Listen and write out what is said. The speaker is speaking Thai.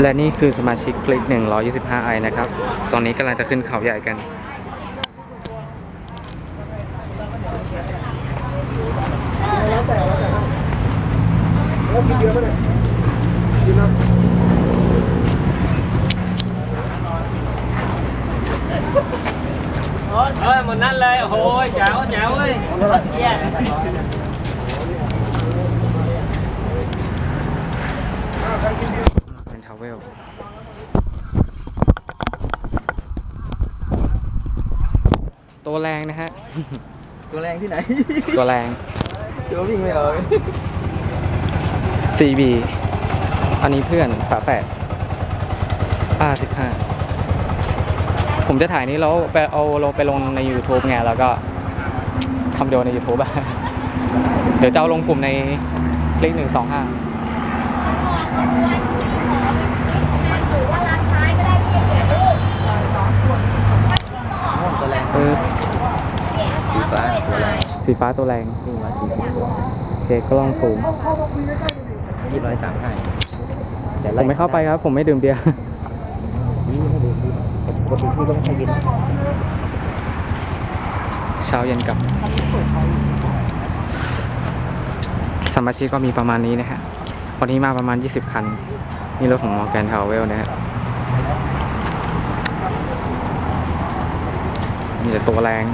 และนี่คือสมาชิกคลิก 125i นะครับ ตอนนี้กำลังจะขึ้นเขาใหญ่กันแล้วกินเยอะไหมเนี่ยกินนะเออหมดนั้นเลย โอ้โหแจ๋วแจ๋วเลย เป็นทาวเวลตัวแรงนะฮะ ตัวแรงที่ไหน ตัวแรงเดี๋ยววิ่งไม่ออก CB อันนี้เพื่อนฝาแฝด R15 ผมจะถ่ายนี้แล้วไปเอาลงไปลงใน YouTube ไงแล้วก็ทำวิดีโอใน YouTube อะเดี๋ยวจะเอาลงกลุ่มในคลิก125หรือว่าร้านท้ายก็ได้เพียงเดียวลูก ตัวแรง เออ สี ฟ้าตัวแรงสีฟ้าตัวแรงวิ่งร้อยสี่สิบโอเคก็ลองสูงยี่ร้อยสามห้าผมไม่เข้าไปครับ ผมไม่ดื่มเบียร์ปกติพี่ต้องใช้ยินเช้าเย็นกลับ สมาชิกก็มีประมาณนี้นะฮะวันนี้มาประมาณ 20 คัน นี่รถของมอร์แกนทาวเวลนะฮะมีแต่ตัวแรง